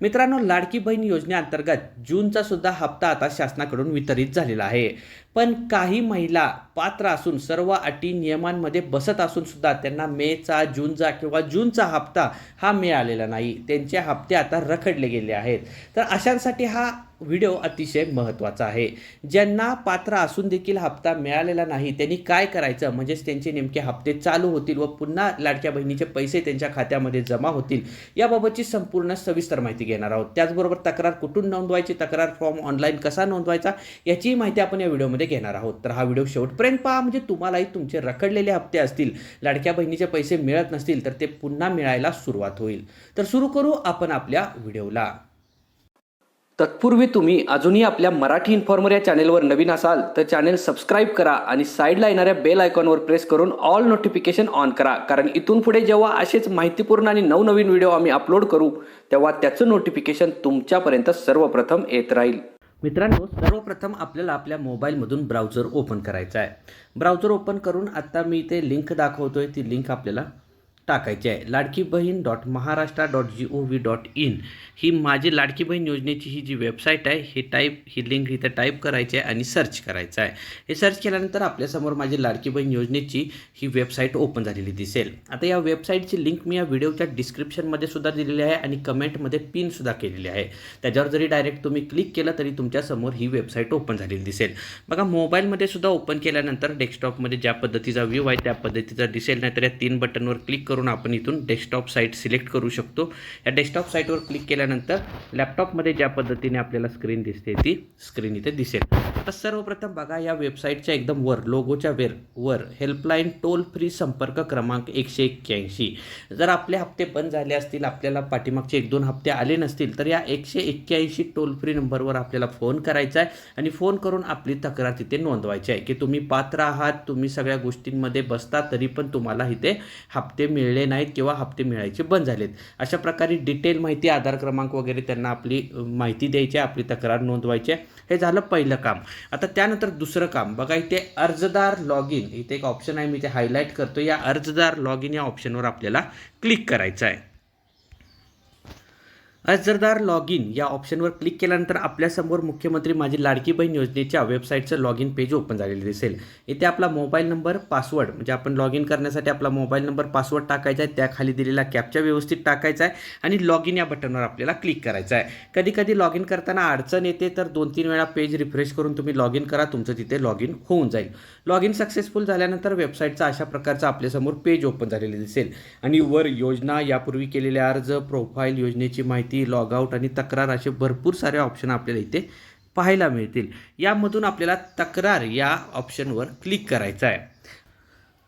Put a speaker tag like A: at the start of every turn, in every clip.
A: मित्रांनो लाडकी बहीण योजनेअंतर्गत जूनचा सुद्धा हप्ता आता शासनाकडून वितरित झालेला आहे. पण काही महिला पात्र असून सर्व अटी नियमांमध्ये बसत असून सुद्धा त्यांना मेचा जूनचा किंवा जूनचा हप्ता हा मिळालेला नाही. त्यांचे हप्ते आता रखडले गेले आहेत. तर अशांसाठी हा व्हिडिओ अतिशय महत्त्वाचा आहे. ज्यांना पात्र असून देखील हप्ता मिळालेला नाही त्यांनी काय करायचं? म्हणजेच त्यांचे नेमके हप्ते चालू होतील व पुन्हा लाडक्या बहिणीचे पैसे त्यांच्या खात्यामध्ये जमा होतील याबाबतची संपूर्ण सविस्तर माहिती घेणार आहोत. त्याचबरोबर तक्रार कुठून नोंदवायची? तक्रार फॉर्म ऑनलाईन कसा नोंदवायचा? याचीही माहिती आपण या व्हिडिओमध्ये घेणार आहोत. तर हा व्हिडिओ शेवटपर्यंत पहा. म्हणजे तुम्हालाही तुमचे रखडलेले हप्ते असतील लाडक्या बहिणीचे पैसे मिळत नसतील तर ते पुन्हा मिळायला सुरुवात होईल. तर सुरू करू आपण आपल्या व्हिडिओला तत्पूर्वी तुम्ही अजूनही आपल्या मराठी इन्फॉर्मर या चॅनेलवर नवीन असाल तर चॅनेल सबस्क्राईब करा आणि साईडला येणाऱ्या बेल आयकॉनवर प्रेस करून ऑल नोटिफिकेशन ऑन करा. कारण इथून पुढे जेव्हा असेच माहितीपूर्ण आणि नवनवीन व्हिडिओ आम्ही अपलोड करू तेव्हा त्याचं नोटिफिकेशन तुमच्यापर्यंत सर्वप्रथम येत राहील. मित्रांनो सर्वप्रथम आपल्याला आपल्या मोबाईलमधून ब्राउझर ओपन करायचा आहे. ब्राउझर ओपन करून आत्ता मी इथे लिंक दाखवतोय. ती लिंक आपल्याला टाकायची आहे. Ladki Bahin dot Maharashtra dot G O V dot in ही माझी लाडकी बहीण योजनेची ही जी वेबसाईट आहे ही टाईप ही लिंक इथं टाईप करायची आहे आणि सर्च करायचं आहे. हे सर्च केल्यानंतर आपल्यासमोर माझी लाडकी बहीण योजनेची ही वेबसाईट ओपन झालेली दिसेल. आता या वेबसाईटची लिंक मी या व्हिडिओच्या डिस्क्रिप्शनमध्ये सुद्धा दिलेली आहे आणि कमेंटमध्ये पिनसुद्धा केलेली आहे. त्याच्यावर जरी डायरेक्ट तुम्ही क्लिक केलं तरी तुमच्यासमोर ही वेबसाईट ओपन झालेली दिसेल. बघा मोबाईलमध्ये सुद्धा ओपन केल्यानंतर डेस्कटॉपमध्ये ज्या पद्धतीचा व्ह्यू आहे त्या पद्धतीचा दिसेल नाहीतर या तीन बटनवर क्लिक करून आपण इथून डेस्कटॉप साईट सिलेक्ट करू शकतो. या डेस्कटॉप साईटवर क्लिक केल्यानंतर लॅपटॉपमध्ये ज्या पद्धतीने आपल्याला स्क्रीन दिसते ती स्क्रीन इथे दिसेल. तर सर्वप्रथम बघा या वेबसाईटच्या एकदम वर लोगोच्या वेर वर हेल्पलाईन टोल फ्री संपर्क क्रमांक एकशे एक्क्याऐंशी. जर आपले हप्ते बंद झाले असतील आपल्याला पाठीमागचे एक दोन हप्ते आले नसतील तर या एकशे एक्क्याऐंशी टोल फ्री नंबरवर आपल्याला फोन करायचा आहे आणि फोन करून आपली तक्रार तिथे नोंदवायची आहे की तुम्ही पात्र आहात तुम्ही सगळ्या गोष्टींमध्ये बसता तरी पण तुम्हाला इथे हप्ते मिळले नाहीत किंवा हप्ते मिळायचे बंद झालेत. अशा प्रकारे डिटेल माहिती आधार क्रमांक वगैरे त्यांना आपली माहिती द्यायची आहे आपली तक्रार नोंदवायची. आहे हे झालं पहिलं काम. आता त्यानंतर दुसरं काम. बघा इथे अर्जदार लॉग इन इथे एक ऑप्शन आहे मी ते हायलाईट करतो या अर्जदार लॉग इन या ऑप्शनवर आपल्याला क्लिक करायचं आहे. अर्जदार लॉग इन या ऑप्शनवर क्लिक केल्यानंतर आपल्यासमोर मुख्यमंत्री माझी लाडकी बहीण योजनेच्या वेबसाईटचं लॉग इन पेज ओपन झालेलं दिसेल. इथे आपला मोबाईल नंबर पासवर्ड म्हणजे आपण लॉग इन करण्यासाठी आपला मोबाईल नंबर पासवर्ड टाकायचा आहे त्याखाली दिलेला कॅपच्या व्यवस्थित टाकायचा आहे आणि लॉग इन या बटनवर आपल्याला क्लिक करायचं आहे. कधी कधी लॉग इन करताना अडचण येते तर दोन तीन वेळा पेज रिफ्रेश करून तुम्ही लॉग इन करा तुमचं तिथे लॉग इन होऊन जाईल. लॉग इन सक्सेसफुल झाल्यानंतर वेबसाईटचा अशा प्रकारचं आपल्यासमोर पेज ओपन झालेलं दिसेल. आणि वर योजना यापूर्वी केलेले अर्ज प्रोफाईल योजनेची माहिती लॉग आउट आणि तक्रार असे भरपूर सारे ऑप्शन आपल्याला इथे पाहायला मिळतील. यामधून आपल्याला तक्रार या ऑप्शनवर क्लिक करायचं आहे.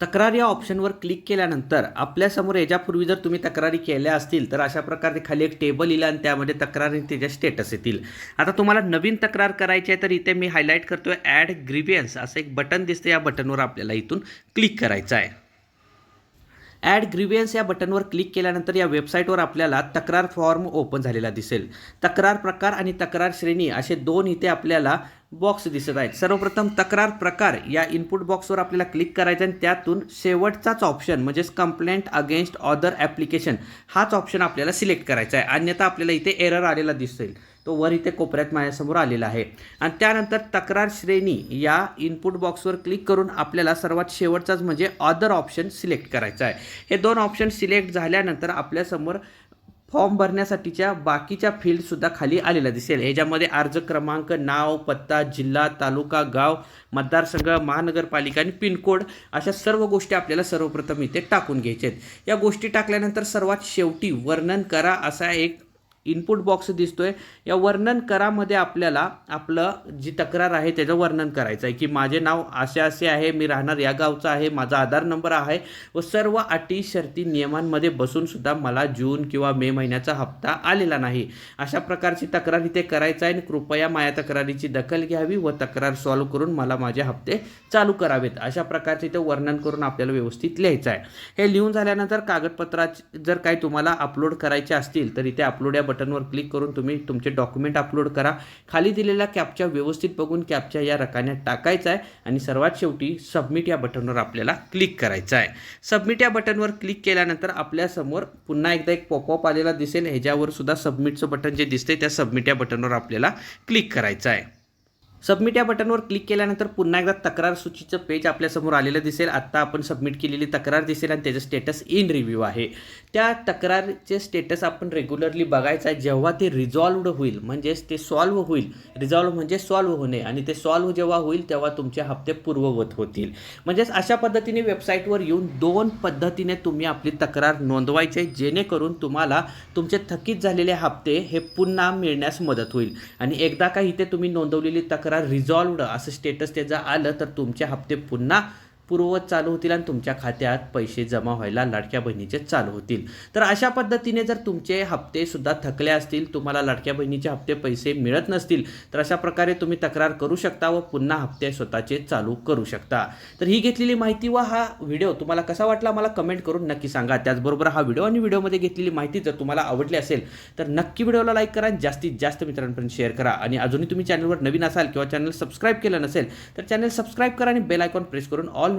A: तक्रार या ऑप्शनवर क्लिक केल्यानंतर आपल्यासमोर याच्यापूर्वी जर तुम्ही तक्रारी केल्या असतील तर अशा प्रकारे खाली एक टेबल येईल आणि त्यामध्ये तक्रारी त्याच्या स्टेटस येतील. आता तुम्हाला नवीन तक्रार करायची आहे तर इथे मी हायलाईट करतोय ॲड ग्रिव्हियन्स असं एक बटन दिसतं या बटनवर आपल्याला इथून क्लिक करायचं आहे. ॲड ग्रिव्हियन्स या बटनवर क्लिक केल्यानंतर या वेबसाईटवर आपल्याला तक्रार फॉर्म ओपन झालेला दिसेल. तक्रार प्रकार आणि तक्रार श्रेणी असे दोन इथे आपल्याला बॉक्स दिसत आहेत. सर्वप्रथम तक्रार प्रकार या इनपुट बॉक्सवर आपल्याला क्लिक करायचं आणि त्यातून शेवटचाच ऑप्शन म्हणजेच कंप्लेंट अगेन्स्ट ऑदर ॲप्लिकेशन हाच ऑप्शन आपल्याला सिलेक्ट करायचा आहे. अन्यथा आपल्याला इथे एरर आलेला दिसेल. तो वर इथे कोपऱ्यात माझ्यासमोर आलेला आहे. आणि त्यानंतर तक्रार श्रेणी या इनपुट बॉक्सवर क्लिक करून आपल्याला सर्वात शेवटचाच म्हणजे ऑदर ऑप्शन सिलेक्ट करायचा आहे. हे दोन ऑप्शन सिलेक्ट झाल्यानंतर आपल्यासमोर फॉर्म भरण्यासाठीच्या बाकीच्या फील्डसुद्धा खाली आलेला दिसेल. ह्याच्यामध्ये अर्ज क्रमांक नाव पत्ता जिल्हा तालुका गाव मतदारसंघ महानगरपालिका आणि पिनकोड अशा सर्व गोष्टी आपल्याला सर्वप्रथम इथे टाकून घ्यायच्या आहेत. या गोष्टी टाकल्यानंतर सर्वात शेवटी वर्णन करा असा एक इनपुट बॉक्स दिसतोय. या वर्णन करामध्ये आपल्याला आपलं जी तक्रार आहे त्याचं वर्णन करायचं आहे की माझे नाव असे असे आहे मी राहणार या गावचं आहे माझा आधार नंबर आहे व सर्व अटी शर्ती नियमांमध्ये बसूनसुद्धा मला जून किंवा मे महिन्याचा हप्ता आलेला नाही. अशा प्रकारची तक्रार इथे करायचं आहे आणि कृपया माझ्या तक्रारीची दखल घ्यावी व तक्रार सॉल्व्ह करून मला माझे हप्ते चालू करावेत. अशा प्रकारचे इथे वर्णन करून आपल्याला व्यवस्थित लिहायचं आहे. हे लिहून झाल्यानंतर कागदपत्राची जर काही तुम्हाला अपलोड करायचे असतील तर इथे अपलोड या बटनवर क्लिक करून तुम्ही तुमचे डॉक्युमेंट अपलोड करा. खाली दिलेला कॅपच्या व्यवस्थित बघून कॅपच्या या रकान्यात टाकायचा आहे आणि सर्वात शेवटी सबमिट या बटनवर आपल्याला क्लिक करायचं आहे. सबमिट या बटनवर क्लिक केल्यानंतर आपल्यासमोर पुन्हा एकदा एक पॉपअप आलेला दिसेल. ह्याच्यावर सुद्धा सबमिटचं बटन जे दिसते त्या सबमिट या बटनवर आपल्याला क्लिक करायचं आहे. सबमिट या बटनवर क्लिक केल्यानंतर पुन्हा एकदा तक्रार सूचीचं पेज आपल्यासमोर आलेलं दिसेल. आत्ता आपण सबमिट केलेली तक्रार दिसेल आणि त्याचं स्टेटस इन रिव्ह्यू आहे. त्या तक्रारचे स्टेटस आपण रेग्युलरली बघायचं आहे. जेव्हा ते रिझॉल्वड होईल म्हणजेच ते सॉल्व्ह होईल. रिझॉल्व्ह म्हणजे सॉल्व्ह होणे आणि ते सॉल्व्ह जेव्हा होईल तेव्हा तुमचे हप्ते पूर्ववत होतील. म्हणजेच अशा पद्धतीने वेबसाईटवर येऊन दोन पद्धतीने तुम्ही आपली तक्रार नोंदवायचे जेणेकरून तुम्हाला तुमचे थकीत झालेले हप्ते हे पुन्हा मिळण्यास मदत होईल. आणि एकदा का इथे तुम्ही नोंदवलेली तक्रार रिझॉल्वड असं स्टेटस त्याचं आलं तर तुमचे हप्ते पुन्हा पूर्ववत चालू होतील आणि तुमच्या खात्यात पैसे जमा व्हायला लाडक्या बहिणीचे चालू होतील. तर अशा पद्धतीने जर तुमचे हप्ते सुद्धा थकले असतील तुम्हाला लाडक्या बहिणीचे हप्ते पैसे मिळत नसतील तर अशा प्रकारे तुम्ही तक्रार करू शकता व पुन्हा हप्ते स्वतःचे चालू करू शकता. तर ही घेतलेली माहिती व हा व्हिडिओ तुम्हाला कसा वाटला मला कमेंट करून नक्की सांगा. त्याचबरोबर हा व्हिडिओ आणि व्हिडिओमध्ये घेतलेली माहिती जर तुम्हाला आवडली असेल तर नक्की व्हिडिओला लाईक करा आणि जास्तीत जास्त मित्रांपर्यंत शेअर करा. आणि अजूनही तुम्ही चॅनलवर नवीन असाल किंवा चॅनल सबस्क्राईब केलं नसेल तर चॅनल सबस्क्राईब करा आणि बेल आयकॉन प्रेस करून ऑल